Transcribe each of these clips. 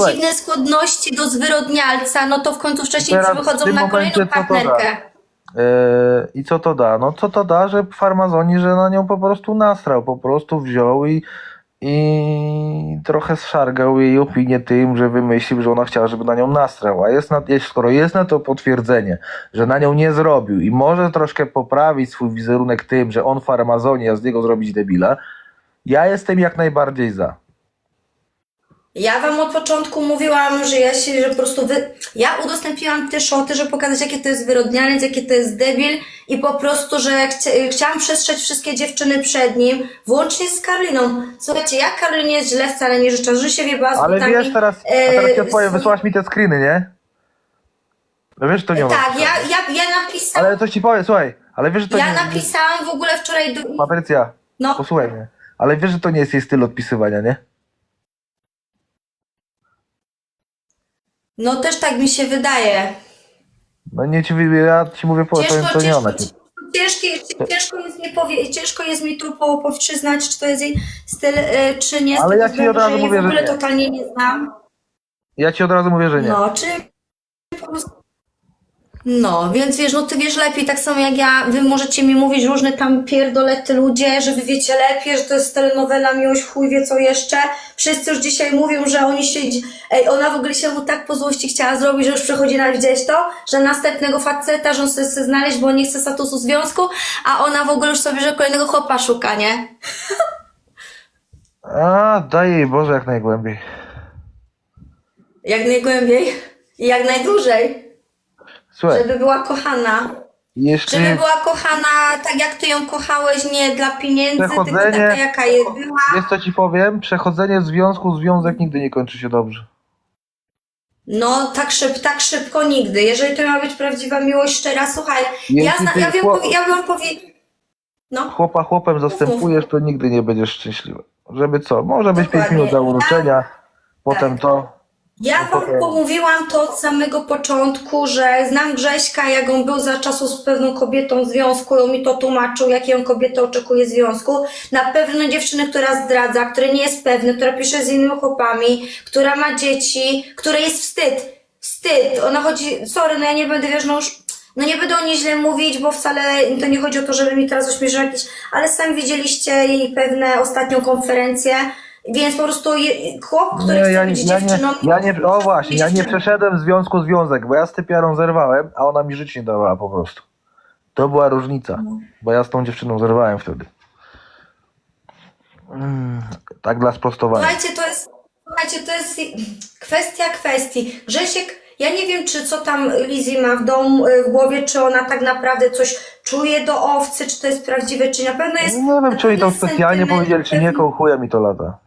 Słuchaj. dziwne skłonności do zwyrodnialca, no to w końcu wcześniej Teraz w wychodzą tym na momencie kolejną co to da? partnerkę. Yy, I co to da? No co to da, że farmazoni, że na nią po prostu nastrał, po prostu wziął i, i trochę zszargał jej opinię tym, że wymyślił, że ona chciała, żeby na nią nastrał. A jest na, jest, skoro jest na to potwierdzenie, że na nią nie zrobił i może troszkę poprawić swój wizerunek tym, że on farmazoni, a z niego zrobić debila, ja jestem jak najbardziej za. Ja wam od początku mówiłam, że ja się, że po prostu wy... Ja udostępniłam te szoty, żeby pokazać, jakie to jest wyrodnialec, jakie to jest debil i po prostu, że chcia... chciałam przestrzec wszystkie dziewczyny przed nim, włącznie z Karliną. Słuchajcie, ja Karlinie źle wcale nie życzę, że się wieba z Ale butami, wiesz, teraz, a e, teraz ci odpowiem, z- wysłałaś mi te screeny, nie? No wiesz, to nie ma. Tak, ja, ja, ja napisałam, Ale coś ci powiem, słuchaj, ale wiesz, że to ja nie... napisałam w ogóle wczoraj do... Patrycja, No, posłuchaj mnie. Ale wiesz, że to nie jest jej styl odpisywania, nie? No też tak mi się wydaje. No nie ci, ja ci mówię, po, to, Ciężko, to nie ciężko, ona. ciężkie, ciężko, jest mi powie, ciężko jest mi tu po, po przyznać, czy to jest jej styl, e, czy nie. Ale ja ci od razu że mówię, w że ogóle nie. totalnie nie znam. Ja ci od razu mówię, że nie. No, czy po prostu... No, więc wiesz, no ty wiesz lepiej, tak samo jak ja, wy możecie mi mówić różne tam pierdolety ludzie, że wy wiecie lepiej, że to jest telenowela, miłość, chuj wie co jeszcze. Wszyscy już dzisiaj mówią, że oni się, ej, ona w ogóle się mu tak po złości chciała zrobić, że już przechodzi na, widziałeś to? Że następnego faceta, że on chce chce znaleźć, bo nie chce statusu związku, a ona w ogóle już sobie, że kolejnego chłopa szuka, nie? A, daj jej Boże jak najgłębiej. Jak najgłębiej i jak najdłużej, Słuchaj, żeby była kochana. Żeby była kochana tak, jak ty ją kochałeś, nie dla pieniędzy, tylko Przechodzenie- taka, jaka jest była. wiesz co ci powiem? Przechodzenie związku, związek nigdy nie kończy się dobrze. No, tak, szyb, tak szybko nigdy. Jeżeli to ma być prawdziwa miłość szczera, słuchaj, ja, Jeśli zna, ty ja wiem, chłop- powie, ja bym. No, Chłopa chłopem zastępujesz, to nigdy nie będziesz szczęśliwy. Żeby co? Może być 5 Dokładnie. minut za uruczenia, potem Tak. to. Ja No wam pomówiłam to od samego początku, że znam Grześka, jak on był za czasów z pewną kobietą w związku, on mi to tłumaczył, jakiej on kobietę oczekuje w związku. Na pewno dziewczynę, która zdradza, która nie jest pewna, która pisze z innymi chłopami, która ma dzieci, której jest wstyd. Wstyd. Ona chodzi, sorry, no ja nie będę, wiesz, no już, no nie będę o niej źle mówić, bo wcale to nie chodzi o to, żeby mi teraz ośmieszyć jakiś, ale sami widzieliście jej pewne ostatnią konferencję, więc po prostu je, chłop, który Nie, chce być ja, nie, dziewczyną... ja nie, o właśnie, ja nie przeszedłem w związku związek, bo ja z typiarą zerwałem, a ona mi życie nie dawała po prostu. To była różnica, bo ja z tą dziewczyną zerwałem wtedy. Mm, tak dla sprostowania. Słuchajcie, to jest, słuchajcie, to jest kwestia kwestii. Grzesiek, ja nie wiem, czy co tam Lizzie ma w domu, y, w głowie, czy ona tak naprawdę coś czuje do owcy, czy to jest prawdziwe, czy na pewno jest... Nie wiem, czy oni tam specjalnie powiedzieli, czy nie, koło chuja mi to lata.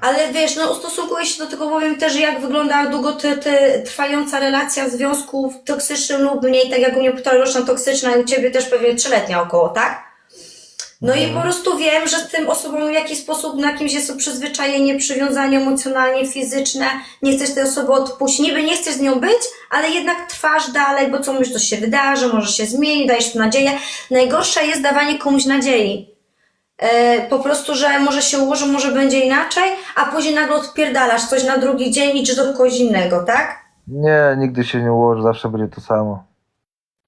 Ale wiesz, no ustosunkuję się do tego, powiem też, jak wygląda długo ty, ty, trwająca relacja w związku toksycznym lub mniej, tak jak u mnie półtora roczna toksyczna i u ciebie też pewnie trzyletnia około, tak? No i po prostu wiem, że z tym osobą w jakiś sposób na kimś jest to przyzwyczajenie, przywiązanie emocjonalnie, fizyczne, nie chcesz tej osoby odpuścić, niby nie chcesz z nią być, ale jednak trwasz dalej, bo co myślisz, to się wydarzy, może się zmieni, dajesz nadzieję. Najgorsze jest dawanie komuś nadziei. E, po prostu, że może się ułoży, może będzie inaczej, a później nagle odpierdalasz coś na drugi dzień i czy do kogoś innego, tak? Nie, nigdy się nie ułoży, zawsze będzie to samo.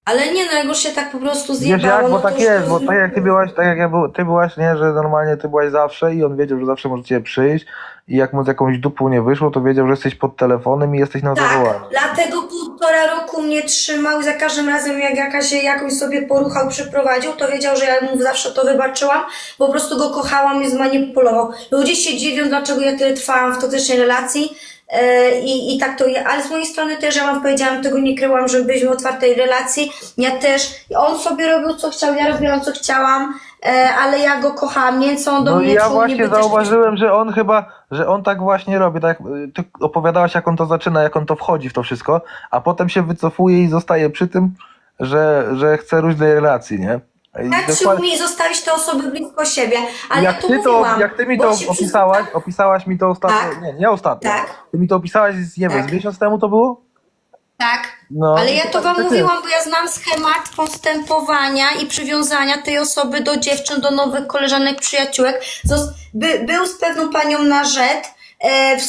Ale nie, no jak już się tak po prostu Wiesz zjebało, jak, bo no to tak już jest, to bo tak jak ty byłaś, tak jak ja był, ty byłaś, nie, że normalnie ty byłaś zawsze i on wiedział, że zawsze możecie przyjść i jak mu z jakąś dupą nie wyszło, to wiedział, że jesteś pod telefonem i jesteś na Tak, zawołanie. dlatego półtora roku mnie trzymał za każdym razem jak jakaś, jakąś sobie poruchał, przyprowadził, to wiedział, że ja mu zawsze to wybaczyłam, po prostu go kochałam i zmanipulował. Ludzie się dziwią, dlaczego ja tyle trwałam w toksycznej relacji e, i, i tak to je, ale z mojej strony też ja wam powiedziałam, tego nie kryłam, że byliśmy w otwartej relacji, ja też, on sobie robił co chciał, ja robiłam co chciałam, e, ale ja go kochałam, nie co on do No mnie i ja czuł, właśnie niby też- zauważyłem, że on chyba, że on tak właśnie robi, tak jak y, ty opowiadałaś, jak on to zaczyna, jak on to wchodzi w to wszystko, a potem się wycofuje i zostaje przy tym, że, że chce różnej relacji, nie? I Tak dokładnie- umie zostawić te osoby blisko siebie, ale jak ja tu ty to, mówiłam, jak ty mi bo to się opisałaś, opisałaś mi to ostatnio, Tak. nie, nie ostatnio, Tak. ty mi to opisałaś, z, nie wiem, Tak. z miesiąc temu to było? Tak. No, Ale ja to wam tak mówiłam, bo ja znam schemat postępowania i przywiązania tej osoby do dziewczyn, do nowych koleżanek, przyjaciółek. By, był z pewną panią na rzet, e, w,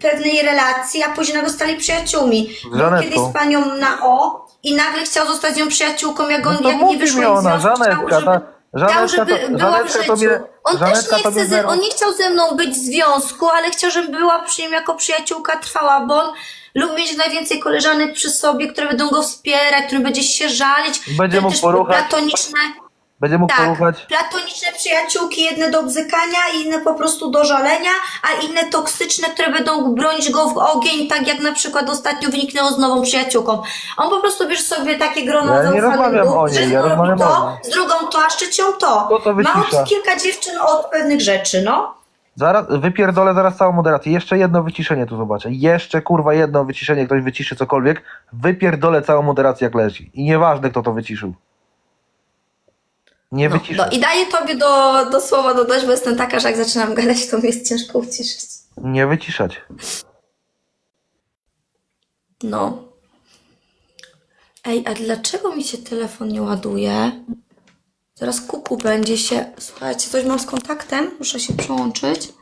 pewnej relacji, a później nagle zostali przyjaciółmi. Był kiedyś z panią na O i nagle chciał zostać z nią przyjaciółką, jak on No jak nie wyszło mi ona, Żanetka, chciał, żeby, chciał, żeby to, była w życiu. mnie, On też nie chce, ze, on nie chciał ze mną być w związku, ale chciał, żebym była przy nim jako przyjaciółka trwała, bo on lubi mieć najwięcej koleżanek przy sobie, które będą go wspierać, które będzie się żalić. Będzie mógł poruchać. Platoniczne, Będzie mógł tak, poruchać. platoniczne przyjaciółki, jedne do bzykania, inne po prostu do żalenia, a inne toksyczne, które będą bronić go w ogień, tak jak na przykład ostatnio wyniknęło z nową przyjaciółką. On po prostu bierze sobie takie grono Ja nie rozmawiam o niej, ja rozmawiam o to, niej. z drugą to, a z trzecią to. To to Ma od kilka dziewczyn od pewnych rzeczy, no. Zaraz, wypierdolę zaraz całą moderację. Jeszcze jedno wyciszenie tu zobaczę. Jeszcze kurwa jedno wyciszenie, ktoś wyciszy cokolwiek. Wypierdolę całą moderację jak leci. I nieważne kto to wyciszył. Nie no, wyciszę. no I daję tobie do, do słowa dodać, bo jestem taka, że jak zaczynam gadać, to mi jest ciężko uciszyć. Nie wyciszać. No. Ej, a dlaczego mi się telefon nie ładuje? Zaraz kuku będzie się. Słuchajcie, coś mam z kontaktem, muszę się przełączyć.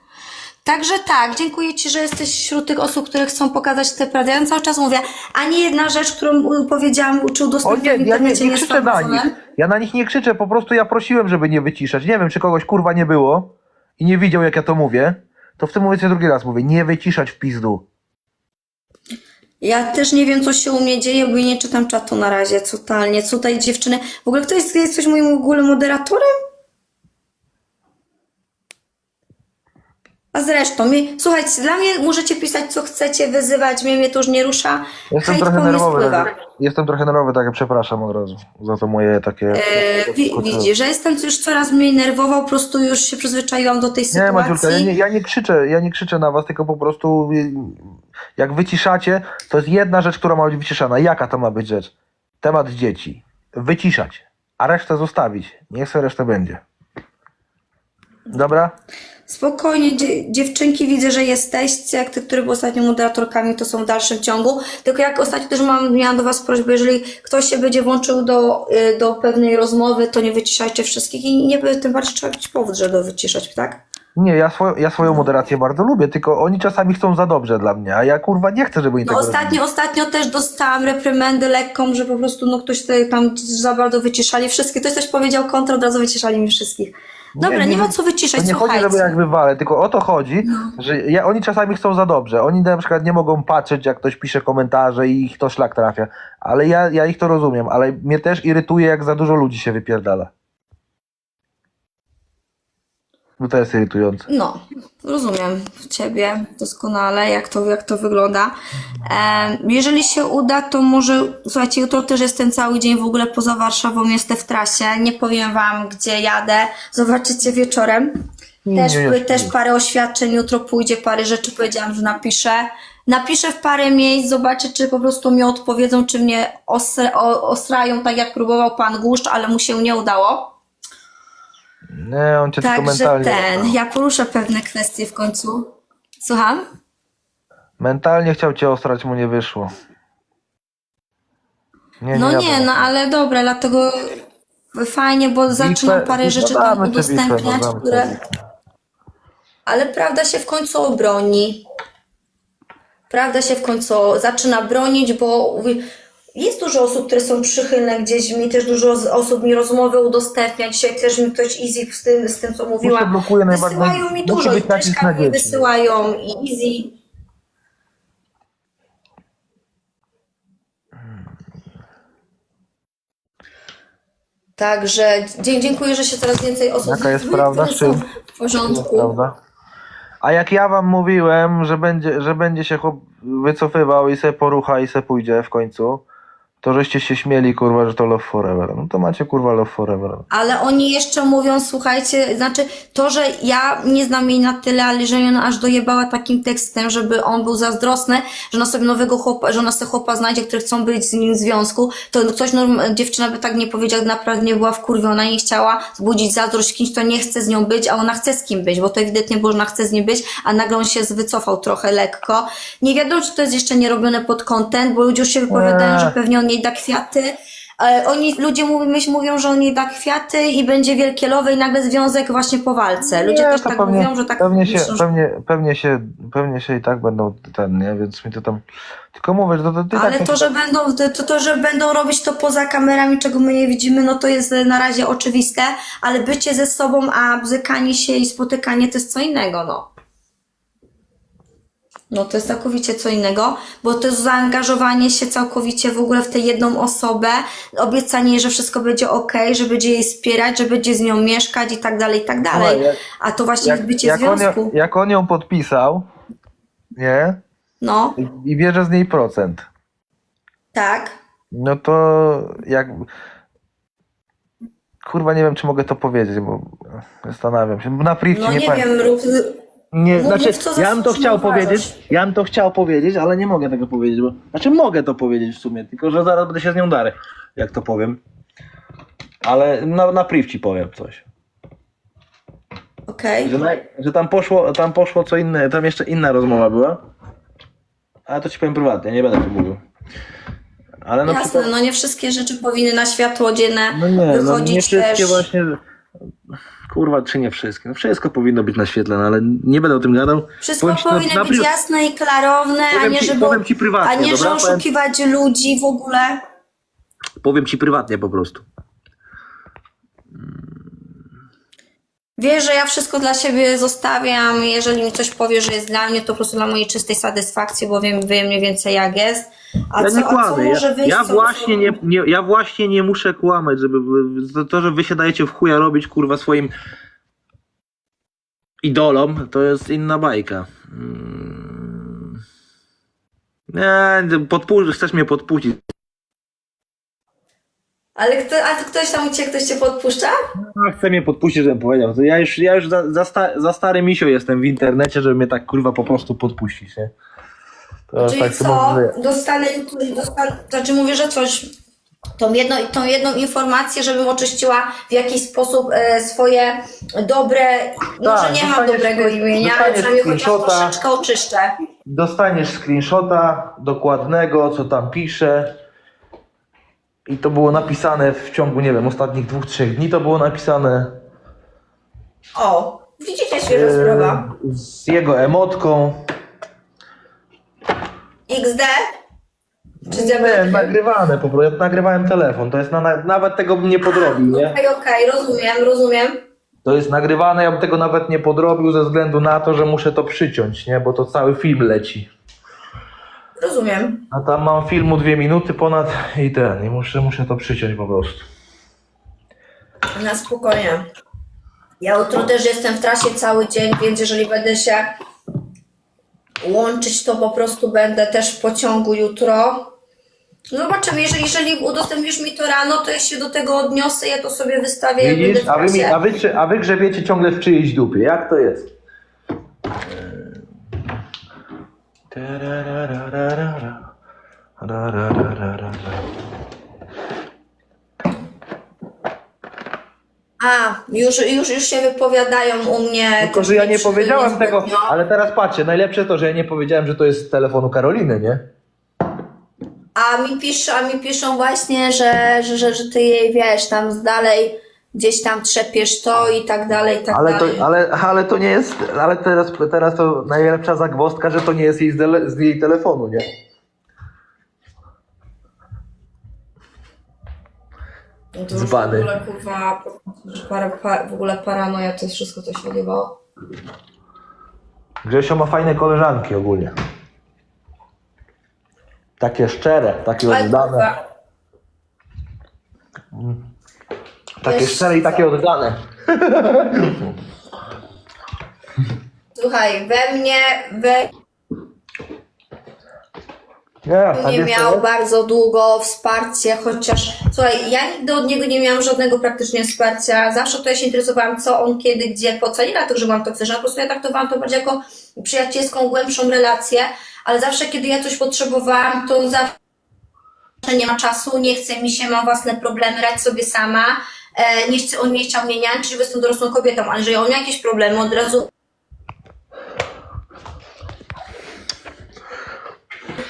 Także tak, dziękuję Ci, że jesteś wśród tych osób, które chcą pokazać te prawdy. Ja cały czas mówię, ani jedna rzecz, którą y, powiedziałam, czy nie, w ja nie, internecie nie krzyczę na nich. Ja na nich nie krzyczę, po prostu ja prosiłem, żeby nie wyciszać. Nie wiem, czy kogoś kurwa nie było i nie widział jak ja to mówię. To w tym momencie drugi raz mówię, nie wyciszać w pizdu. Ja też nie wiem, co się u mnie dzieje, bo nie czytam czatu na razie, totalnie. Co tutaj dziewczyny... W ogóle ktoś jest, jest coś moim w ogóle moderatorem? A zresztą, mi, słuchajcie, dla mnie możecie pisać, co chcecie, wyzywać mnie, mnie to już nie rusza. Jestem Hejt trochę po mnie nerwowy. spływa. Tak, jestem trochę nerwowy, tak przepraszam od razu za to moje takie. E, wi, widzisz, że jestem już coraz mniej nerwowa, po prostu już się przyzwyczaiłam do tej Nie, sytuacji. Maciulka, ja nie, ja nie krzyczę, ja nie krzyczę na was, tylko po prostu y, jak wyciszacie, to jest jedna rzecz, która ma być wyciszana. Jaka to ma być rzecz? Temat dzieci. Wyciszać, a resztę zostawić. Niech sobie resztę będzie. Dobra? Spokojnie, dzie- dziewczynki, widzę, że jesteście, jak te, które były ostatnio moderatorkami, to są w dalszym ciągu. Tylko jak ostatnio też mam, miałam do Was prośbę, jeżeli ktoś się będzie włączył do, y, do pewnej rozmowy, to nie wyciszajcie wszystkich i nie tym bardziej trzeba mieć powód, żeby wyciszać, tak? Nie, ja, swoją, ja swoją moderację bardzo lubię, tylko oni czasami chcą za dobrze dla mnie, a ja kurwa nie chcę, żeby oni No tego ostatnio, ostatnio też dostałam reprymendę lekką, że po prostu no ktoś tam za bardzo wyciszali wszystkich. Ktoś coś powiedział kontra, od razu wyciszali mi wszystkich. Dobra, nie, nie, ma co wyciszać, To nie chodzi, słuchajcie. żeby jak wywalę, tylko o to chodzi, że ja, oni czasami chcą za dobrze. Oni na przykład nie mogą patrzeć, jak ktoś pisze komentarze i ich to szlak trafia. Ale ja, ja ich to rozumiem, ale mnie też irytuje, jak za dużo ludzi się wypierdala. No to jest irytujące. No, rozumiem Ciebie doskonale, jak to, jak to wygląda. E, jeżeli się uda, to może, słuchajcie, jutro też jestem cały dzień w ogóle poza Warszawą, jestem w trasie, nie powiem Wam, gdzie jadę, zobaczycie wieczorem. Też, Nie, nie, też parę oświadczeń, jutro pójdzie, parę rzeczy powiedziałam, że napiszę. Napiszę w parę miejsc, zobaczę, czy po prostu mi odpowiedzą, czy mnie osra, osrają, tak jak próbował Pan Guszcz, ale mu się nie udało. Nie, on cię tylko Także mentalnie... ten, ja poruszę pewne kwestie w końcu. Słucham? Mentalnie chciał cię ostrać, mu nie wyszło. Nie, No nie, no to. ale dobra, dlatego fajnie, bo zaczynam parę bitwę- rzeczy no tam damy tę bitwę, no udostępniać, damy tę które... bitwę. Ale prawda się w końcu obroni. Prawda się w końcu zaczyna bronić, bo jest dużo osób, które są przychylne gdzieś, mi też dużo osób mi rozmowy udostępnia. Dzisiaj też mi ktoś Easy z tym, z tym co mówiła. Muszę blokuje najbardziej- Wysyłają mi dużo i na mi wysyłają i Easy. Także dziękuję, że się coraz więcej osób Jaka jest prawda? czym? w porządku. Prawda? A jak ja wam mówiłem, że będzie, że będzie się chłop wycofywał i se porucha i se pójdzie w końcu, to żeście się śmieli, kurwa, że to love forever. No to macie, kurwa, love forever. Ale oni jeszcze mówią, słuchajcie, znaczy to, że ja nie znam jej na tyle, ale że ją aż dojebała takim tekstem, żeby on był zazdrosny, że ona sobie nowego chłopa, że ona sobie chłopa znajdzie, który chcą być z nim w związku, to ktoś, norm, dziewczyna by tak nie powiedziała, naprawdę nie była wkurwiona, nie chciała zbudzić zazdrość kimś, kto nie chce z nią być, a ona chce z kim być, bo to ewidentnie było, że ona chce z nim być, a nagle on się wycofał trochę lekko. Nie wiadomo, czy to jest jeszcze nie robione pod content, bo ludzie już się wypowiadają, że pewnie on jej da kwiaty, E, Oni, ludzie mówią, myśl, mówią, że oni da kwiaty i będzie wielkie love i nagle związek właśnie po walce. Ludzie Nie, też to tak pewnie, mówią, że tak pewnie, się, myślą, że... pewnie, pewnie, się, pewnie się i tak będą ten, nie? Więc mi to tam. Tylko mówię, że to, to, ty Ale tak to, że będą, to, to, że będą robić to poza kamerami, czego my nie widzimy, no to jest na razie oczywiste, ale bycie ze sobą, a bzykanie się i spotykanie to jest co innego, no. No to jest całkowicie co innego, bo to jest zaangażowanie się całkowicie w ogóle w tę jedną osobę, obiecanie jej, że wszystko będzie ok, że będzie jej wspierać, że będzie z nią mieszkać i tak dalej, i tak dalej. Jak- A to właśnie jest bycie jak, on związku. ją, jak on ją podpisał, nie? No, I, I bierze z niej procent. tak. No to jak. Kurwa, nie wiem, czy mogę to powiedzieć, bo zastanawiam się. Na privcie No nie, nie wiem, rób, Nie, Mów, znaczy, mów, co za ja bym to chciał uważasz. powiedzieć, ja bym to chciał powiedzieć, ale nie mogę tego powiedzieć, bo, znaczy mogę to powiedzieć w sumie, tylko że zaraz będę się z nią darę, jak to powiem. Ale na, na priv ci powiem coś. okej. Że, na, że tam poszło, tam poszło co inne, tam jeszcze inna rozmowa była. Ale to ci powiem prywatnie, nie będę tu mówił. Ale no, Jasne, no nie wszystkie rzeczy powinny na światło dzienne no nie, no wychodzić nie wszystkie też. właśnie. Kurwa, czy nie wszystkie? No wszystko powinno być naświetlane, ale nie będę o tym gadał. Wszystko Powiem ci, no, powinno na być jasne i klarowne, a Powiem nie, ci- żeby, powiem ci prywatnie, a nie, że dobra? Powiem- oszukiwać ludzi w ogóle. Powiem ci prywatnie po prostu. Wiesz, że ja wszystko dla siebie zostawiam. Jeżeli mi coś powie, że jest dla mnie, to po prostu dla mojej czystej satysfakcji, bo wiem, wiem mniej więcej jak jest. A Ja co, nie a co kłamę. może Ja, wyjść? ja, co- właśnie nie, nie, ja właśnie nie muszę kłamać, żeby to- to, że wy się dajecie w chuja robić kurwa swoim idolom, to jest inna bajka. Mm. Nie, podpu- chcesz mnie podpuścić. Ale kto, a to ktoś tam u ciebie, ktoś cię podpuszcza? No, chce mnie podpuścić, żebym powiedział. To ja już, ja już za, za, sta, za stary misio jestem w internecie, żeby mnie tak kurwa po prostu podpuścić, nie? To Czyli tak co? Dostanę, dostanę, znaczy mówię, że coś, tą jedną, tą jedną informację, żebym oczyściła w jakiś sposób e, swoje dobre, no Tak, nie mam dobrego imienia, ale przynajmniej chociaż troszeczkę oczyszczę. Dostaniesz screenshota dokładnego, co tam pisze. I to było napisane w ciągu, nie wiem, ostatnich dwóch, trzech dni to było napisane. O, widzicie, świeża sprawa. e, Z jego emotką. XD? Czy Nie, diabeł? nagrywane po prostu. Ja nagrywałem telefon. To jest na, na, nawet tego bym nie podrobił, nie? Okej, okej, rozumiem, rozumiem. To jest nagrywane, ja bym tego nawet nie podrobił ze względu na to, że muszę to przyciąć, nie? Bo to cały film leci. Rozumiem. A tam mam filmu dwie minuty ponad i ten. I muszę, muszę to przyciąć po prostu. Na spokojnie. Ja jutro też jestem w trasie cały dzień, więc jeżeli będę się łączyć, to po prostu będę też w pociągu jutro. No Zobaczymy, jeżeli, jeżeli udostępnisz mi to rano, to ja się do tego odniosę, ja to sobie wystawię, jak będę Widzisz? w A wy, mi, trasie. a, wy, a wy grzebiecie ciągle w czyjejś dupie. Jak to jest? A, już, już, już się wypowiadają u mnie. Tylko, że ja nie powiedziałem tego, ale teraz patrzcie, najlepsze to, że ja nie powiedziałem, że to jest z telefonu Karoliny, nie? A mi, pisz, a mi piszą właśnie, że, że, że, że ty jej wiesz, tam z dalej gdzieś tam trzepiesz to i tak dalej, i tak Ale dalej. to, ale, ale to nie jest, ale teraz, teraz to najlepsza zagwozdka, że to nie jest jej z, tele, z jej telefonu, nie? No to już Dzbany. w ogóle kurwa, para, pa, w ogóle paranoja, to jest wszystko to się odjebało. Grzesio ma fajne koleżanki ogólnie. Takie szczere, takie oddane. kurwa, Takie Wiesz szczere i takie oddane. Słuchaj, we mnie, we Nie, mnie miał bardzo długo wsparcie, chociaż słuchaj, ja nigdy od niego nie miałam żadnego praktycznie wsparcia. Zawsze to ja się interesowałam, co on, kiedy, gdzie, po co. Nie dlatego, że byłam toksyczna, po prostu ja traktowałam to bardziej jako przyjacielską, głębszą relację, ale zawsze, kiedy ja coś potrzebowałam, to zawsze nie ma czasu, nie chce mi się, mam własne problemy, radź sobie sama. E, nie chce, on nie chciał mnie niańczyć, bo jestem dorosłą kobietą, ale jeżeli on miał jakieś problemy, od razu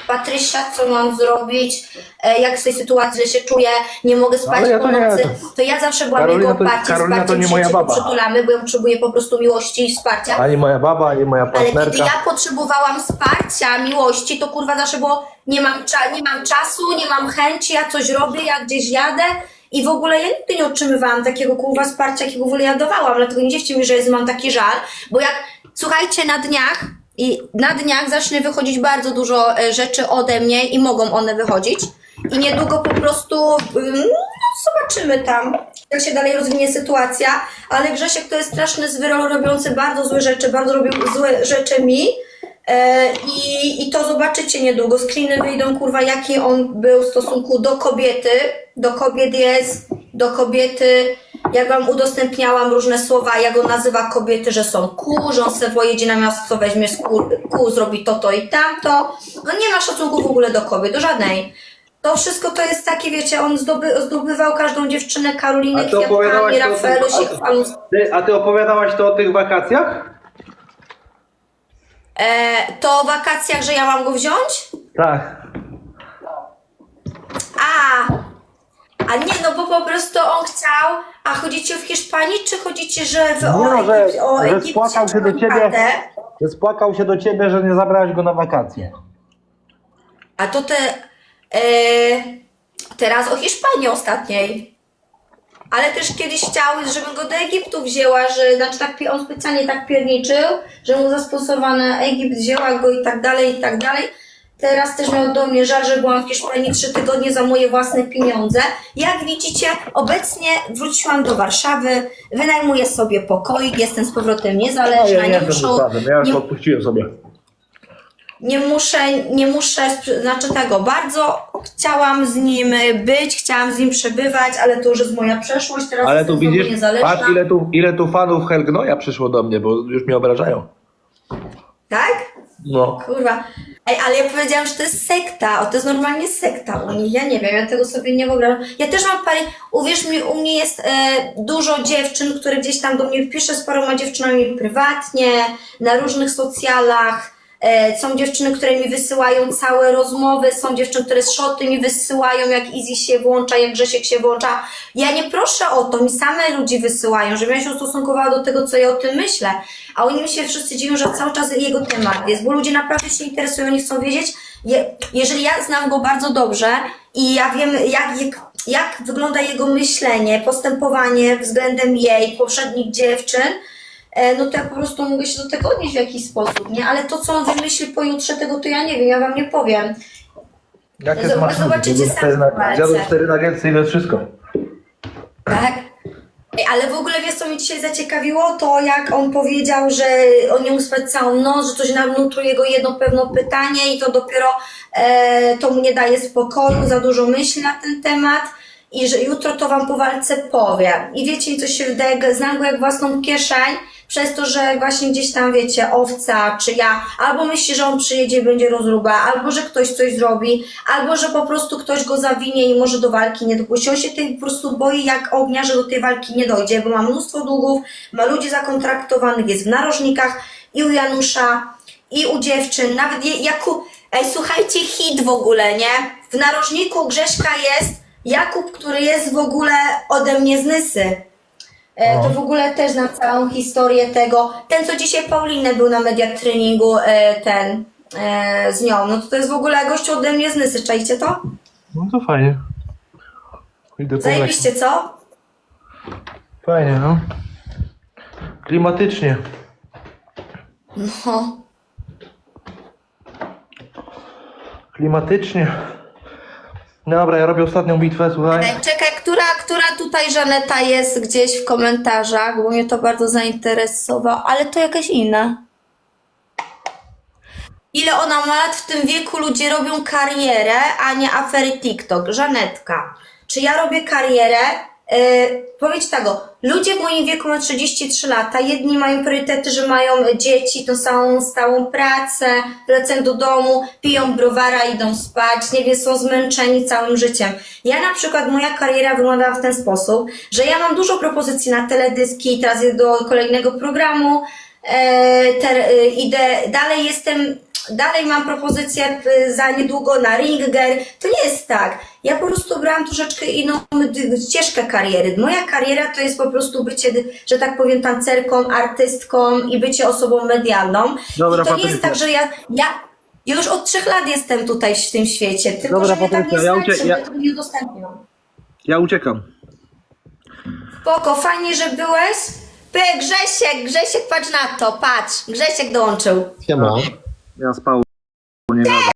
Patrysia, co mam zrobić? e, jak w tej sytuacji, że się czuję, nie mogę spać Ale ja po to nie, nocy, to- ja zawsze byłam Karolina jego to- oparciem, Karolina to wsparciem, nie moja baba. przytulamy, bo ja potrzebuję po prostu miłości i wsparcia. Ani moja baba, ani moja Ale kiedy partnerka. ja potrzebowałam wsparcia, miłości, to kurwa zawsze było, nie mam, cza- nie mam czasu, nie mam chęci, ja coś robię, ja gdzieś jadę i w ogóle ja nigdy nie otrzymywałam takiego kurwa wsparcia, jakiego w ogóle ja dawałam, dlatego nie dziwcie mi, że jest, mam taki żal, bo jak, słuchajcie, na dniach i na dniach zacznie wychodzić bardzo dużo e, rzeczy ode mnie i mogą one wychodzić. I niedługo po prostu ym, no, zobaczymy tam, jak się dalej rozwinie sytuacja, ale Grzesiek to jest straszny zwyrol robiący bardzo złe rzeczy, bardzo robił złe rzeczy mi i, i to zobaczycie niedługo, screeny wyjdą kurwa jaki on był w stosunku do kobiety, do kobiet jest, do kobiety jak wam udostępniałam różne słowa, jak on nazywa kobiety, że są ku, że on se pojedzie na miasto, weźmie z ku, ku, zrobi to, to i tamto. No nie ma szacunku w ogóle do kobiet, do żadnej. To wszystko to jest takie, wiecie, on zdoby, zdobywał każdą dziewczynę, Karolinę, A Kwiatkami, Rafaelu. Ty, a ty opowiadałaś to o tych wakacjach? E, to o wakacjach, że ja mam go wziąć? Tak. A, a nie, no bo po prostu on chciał, a chodzicie w Hiszpanii, czy chodzicie, że w, Nie o, no, że- Egip- o że Egipcie spłakał się do ciebie. naprawdę? Że spłakał się do ciebie, że nie zabrałaś go na wakacje. A to te. E, teraz o Hiszpanii ostatniej. Ale też kiedyś chciał, żebym go do Egiptu wzięła, że znaczy tak on specjalnie tak pierniczył, że mu zasponsorowany Egipt wzięła go i tak dalej, i tak dalej. Teraz też miał do mnie żal, że byłam w Hiszpanii trzy tygodnie za moje własne pieniądze. Jak widzicie, obecnie wróciłam do Warszawy, wynajmuję sobie pokoik, jestem z powrotem niezależna, nie muszę, nie, odpuściłem sobie. Nie muszę, nie muszę, znaczy tego, bardzo chciałam z nim być, chciałam z nim przebywać, ale to już jest moja przeszłość, teraz Ale jestem tu znowu widzisz, niezależna. patrz ile tu, ile tu fanów Helgnoja przyszło do mnie, bo już mnie obrażają. Tak? No. Kurwa. Ej, ale ja powiedziałam, że to jest sekta, o, to jest normalnie sekta u nich, ja nie wiem, ja tego sobie nie wyobrażam. Ja też mam parę, uwierz mi, u mnie jest e, dużo dziewczyn, które gdzieś tam do mnie pisze z paroma dziewczynami prywatnie, na różnych socjalach, Są dziewczyny, które mi wysyłają całe rozmowy, są dziewczyny, które szoty mi wysyłają, jak Easy się włącza, jak Grzesiek się włącza. Ja nie proszę o to, mi same ludzi wysyłają, żebym ja się ustosunkowała do tego, co ja o tym myślę. A oni mi się wszyscy dziwią, że cały czas jego temat jest, bo ludzie naprawdę się interesują, oni chcą wiedzieć. Je, jeżeli ja znam go bardzo dobrze i ja wiem, jak, jak, jak wygląda jego myślenie, postępowanie względem jej, poprzednich dziewczyn, e, no to ja po prostu mogę się do tego odnieść w jakiś sposób, nie? Ale to, co on wymyśli pojutrze, tego to ja nie wiem, ja wam nie powiem. Jakie Zob- smaczne. zobaczycie sami cztery na- palce. Zjadłem cztery nuggetsy i to wszystko. Tak? Ej, ale w ogóle wiesz, co mnie dzisiaj zaciekawiło? To jak on powiedział, że on nie mógł spać całą noc, że coś nanutruje jego jedno pewne pytanie i to dopiero e, to mu nie daje spokoju, za dużo myśli na ten temat i że jutro to wam po walce powiem. I wiecie, co się wydaje, znam go jak własną kieszeń, przez to, że właśnie gdzieś tam, wiecie, owca, czy ja, albo myśli, że on przyjedzie i będzie rozruba, albo że ktoś coś zrobi, albo że po prostu ktoś go zawinie i może do walki nie dopuści. On się tej po prostu boi jak ognia, że do tej walki nie dojdzie, bo ma mnóstwo długów, ma ludzi zakontraktowanych, jest w narożnikach i u Janusza, i u dziewczyn, nawet Jakub, ej, słuchajcie, hit w ogóle, nie? W narożniku Grześka jest Jakub, który jest w ogóle ode mnie z Nysy. E, to w ogóle też znam całą historię tego. Ten, co dzisiaj Paulinę był na media treningu, e, ten e, z nią, no to to jest w ogóle gościu ode mnie z Nysy, czajcie to? No to fajnie. Idę po Zajebiście, co? Fajnie, no. Klimatycznie. No. Klimatycznie. Dobra, ja robię ostatnią bitwę, słuchaj. Czekaj, która, która tutaj Żaneta jest gdzieś w komentarzach, bo mnie to bardzo zainteresowało, ale to jakaś inna. Ile ona ma lat w tym wieku, ludzie robią karierę, a nie afery TikTok. Żanetka, czy ja robię karierę? Yy, powiedz tego, ludzie w moim wieku mają 33 lata, jedni mają priorytety, że mają dzieci, tą samą stałą pracę, wracają do domu, piją browara, idą spać, nie wiem, są zmęczeni całym życiem. Ja na przykład, moja kariera wygląda w ten sposób, że ja mam dużo propozycji na teledyski, teraz idę do kolejnego programu, e, te, e, idę, dalej jestem, dalej mam propozycję y, za niedługo na Ringer. To nie jest tak. Ja po prostu brałam troszeczkę inną ścieżkę kariery. Moja kariera to jest po prostu bycie, że tak powiem, tancerką, artystką i bycie osobą medialną. Dobra, I to nie jest tak, że ja, ja, już od trzech lat jestem tutaj w tym świecie, tylko Dobra, że mnie tam nie ja ucie- ja- nie udostępnią. Ja uciekam. Spoko, fajnie, że byłeś. Py, Grzesiek, Grzesiek, patrz na to, patrz. Grzesiek dołączył. Siema. Ja spał. Nie gada.